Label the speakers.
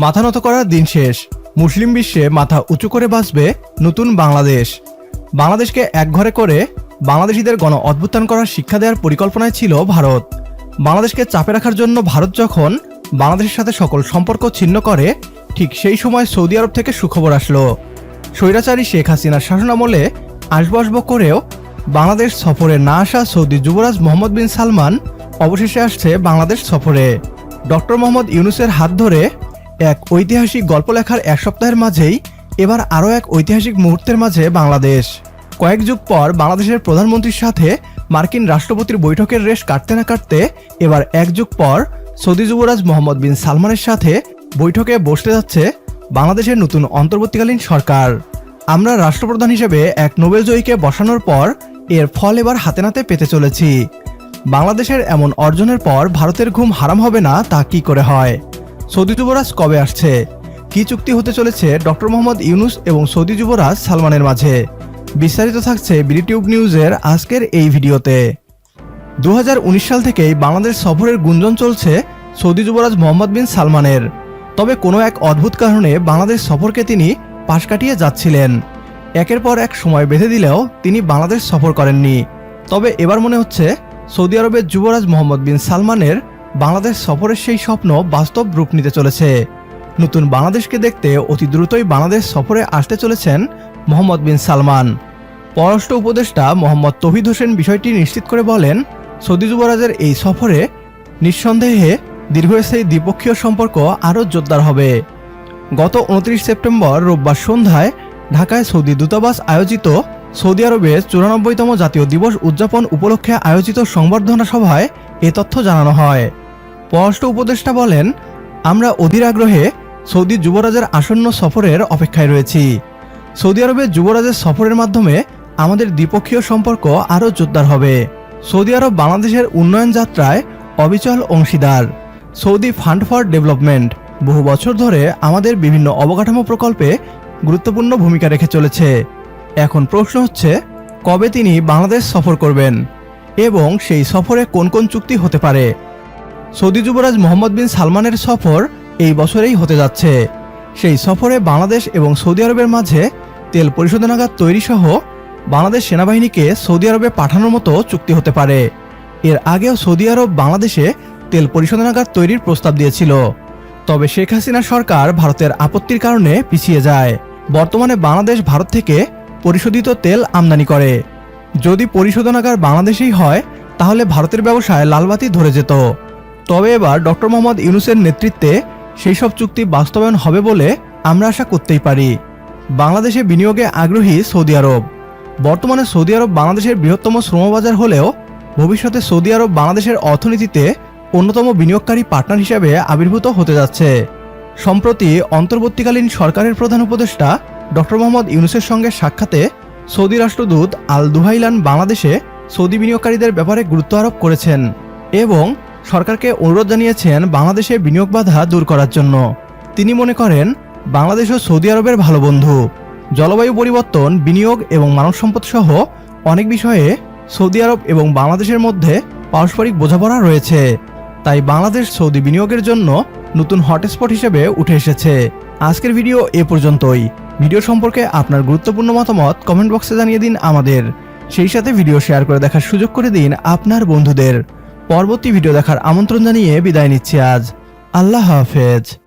Speaker 1: মাথা নত করার দিন শেষ। মুসলিম বিশ্বে মাথা উঁচু করে বাঁচবে নতুন বাংলাদেশ। বাংলাদেশকে একঘরে করে বাংলাদেশিদের গণ অভ্যুত্থান করার শিক্ষা দেওয়ার পরিকল্পনায় ছিল ভারত। বাংলাদেশকে চাপে রাখার জন্য ভারত যখন বাংলাদেশের সাথে সকল সম্পর্ক ছিন্ন করে, ঠিক সেই সময় সৌদি আরব থেকে সুখবর আসলো। স্বৈরাচারী শেখ হাসিনার শাসনামলে আসব করেও বাংলাদেশ সফরে না আসা সৌদি যুবরাজ মোহাম্মদ বিন সালমান অবশেষে আসছে বাংলাদেশ সফরে। ডক্টর মোহাম্মদ ইউনুসের হাত ধরে এক ঐতিহাসিক গল্প লেখার এক সপ্তাহের মাঝেই এবার আরও এক ঐতিহাসিক মুহূর্তের মাঝে বাংলাদেশ। কয়েক যুগ পর বাংলাদেশের প্রধানমন্ত্রীর সাথে মার্কিন রাষ্ট্রপতির বৈঠকের রেশ কাটতে না কাটতে এবার এক যুগ পর সৌদি যুবরাজ মোহাম্মদ বিন সালমানের সাথে বৈঠকে বসতে যাচ্ছে বাংলাদেশের নতুন অন্তর্বর্তীকালীন সরকার। আমরা রাষ্ট্রপ্রধান হিসেবে এক নোবেল জয়ীকে বসানোর পর এর ফল এবার হাতে নাতে পেতে চলেছি। বাংলাদেশের এমন অর্জনের পর ভারতের ঘুম হারাম হবে না তা কি করে হয়? সৌদি যুবরাজ কবে আসছে? কি চুক্তি হতে চলেছে ডক্টর মোহাম্মদ ইউনুস এবং সৌদি যুবরাজ সালমানের মাঝে? বিস্তারিত থাকছে বিডিটিউব নিউজের আজকের এই ভিডিওতে। দুহাজার উনিশ সাল থেকেই বাংলাদেশ সফরের গুঞ্জন চলছে সৌদি যুবরাজ মোহাম্মদ বিন সালমানের। তবে কোনো এক অদ্ভুত কারণে বাংলাদেশ সফরকে তিনি পাশ কাটিয়ে যাচ্ছিলেন। একের পর এক সময় বেঁধে দিলেও তিনি বাংলাদেশ সফর করেননি। তবে এবার মনে হচ্ছে সৌদি আরবের যুবরাজ মোহাম্মদ বিন সালমানের বাংলাদেশ সফরের সেই স্বপ্ন বাস্তব রূপ নিতে চলেছে। নতুন বাংলাদেশকে দেখতে অতি দ্রুতই বাংলাদেশ সফরে আসতে চলেছেন মোহাম্মদ বিন সালমান। পররাষ্ট্র উপদেষ্টা মোহাম্মদ তহিদ হোসেন বিষয়টি নিশ্চিত করে বলেন, সৌদি যুবরাজের এই সফরে নিঃসন্দেহে দীর্ঘস্থায়ী দ্বিপক্ষীয় সম্পর্ক আরও জোরদার হবে। গত উনত্রিশ সেপ্টেম্বর রোববার সন্ধ্যায় ঢাকায় সৌদি দূতাবাস আয়োজিত সৌদি আরবের চুরানব্বইতম জাতীয় দিবস উদযাপন উপলক্ষে আয়োজিত সংবর্ধনা সভায় এ তথ্য জানানো হয়। পররাষ্ট্র উপদেষ্টা বলেন, আমরা অধীর আগ্রহে সৌদি যুবরাজের আসন্ন সফরের অপেক্ষায় রয়েছি। সৌদি আরবের যুবরাজের সফরের মাধ্যমে আমাদের দ্বিপক্ষীয় সম্পর্ক আরও জোরদার হবে। সৌদি আরব বাংলাদেশের উন্নয়ন যাত্রায় অবিচল অংশীদার। সৌদি ফান্ড ফর ডেভেলপমেন্ট বহু বছর ধরে আমাদের বিভিন্ন অবকাঠামো প্রকল্পে গুরুত্বপূর্ণ ভূমিকা রেখে চলেছে। এখন প্রশ্ন হচ্ছে, কবে তিনি বাংলাদেশ সফর করবেন? এবং সেই সফরে কোন কোন চুক্তি হতে পারে? সৌদি যুবরাজ মোহাম্মদ বিন সালমানের সফর এই বছরেই হতে যাচ্ছে। সেই সফরে বাংলাদেশ এবং সৌদি আরবের মাঝে তেল পরিশোধনাগার তৈরি সহ বাংলাদেশ সেনাবাহিনীকে সৌদি আরবে পাঠানোর মতো চুক্তি হতে পারে। এর আগেও সৌদি আরব বাংলাদেশে তেল পরিশোধনাগার তৈরির প্রস্তাব দিয়েছিল। তবে শেখ হাসিনা সরকার ভারতের আপত্তির কারণে পিছিয়ে যায়। বর্তমানে বাংলাদেশ ভারত থেকে পরিশোধিত তেল আমদানি করে। যদি পরিশোধনাগার বাংলাদেশেই হয়, তাহলে ভারতের ব্যবসায় লালবাতি ধরে যেত। তবে এবার ডক্টর মোহাম্মদ ইউনুসের নেতৃত্বে সেই সব চুক্তি বাস্তবায়ন হবে বলে আমরা আশা করতেই পারি। বাংলাদেশে বিনিয়োগে আগ্রহী সৌদি আরব। বর্তমানে সৌদি আরব বাংলাদেশের বৃহত্তম শ্রমবাজার হলেও ভবিষ্যতে সৌদি আরব বাংলাদেশের অর্থনীতিতে অন্যতম বিনিয়োগকারী পার্টনার হিসেবে আবির্ভূত হতে যাচ্ছে। সম্প্রতি অন্তর্বর্তীকালীন সরকারের প্রধান উপদেষ্টা ডক্টর মোহাম্মদ ইউনুসের সঙ্গে সাক্ষাতে সৌদি রাষ্ট্রদূত আল দুহাইলান বাংলাদেশে সৌদি বিনিয়োগকারীদের ব্যাপারে গুরুত্ব আরোপ করেছেন এবং সরকারকে অনুরোধ জানিয়েছেন বাংলাদেশে বিনিয়োগ বাধা দূর করার জন্য। তিনি মনে করেন, বাংলাদেশ ও সৌদি আরবের ভালো বন্ধু। জলবায়ু পরিবর্তন, বিনিয়োগ এবং মানব সম্পদ সহ অনেক বিষয়ে সৌদি আরব এবং বাংলাদেশের মধ্যে পারস্পরিক বোঝাপড়া রয়েছে। তাই বাংলাদেশ সৌদি বিনিয়োগের জন্য নতুন হটস্পট হিসেবে উঠে এসেছে। আজকের ভিডিও এ পর্যন্তই। ভিডিও সম্পর্কে আপনার গুরুত্বপূর্ণ মতামত কমেন্ট বক্সে জানিয়ে দিন আমাদের। সেই সাথে ভিডিও শেয়ার করে দেখার সুযোগ করে দিন আপনার বন্ধুদের। পরবর্তী ভিডিও দেখার আমন্ত্রণ জানিয়ে বিদায় নিচ্ছি আজ। আল্লাহ হাফেজ।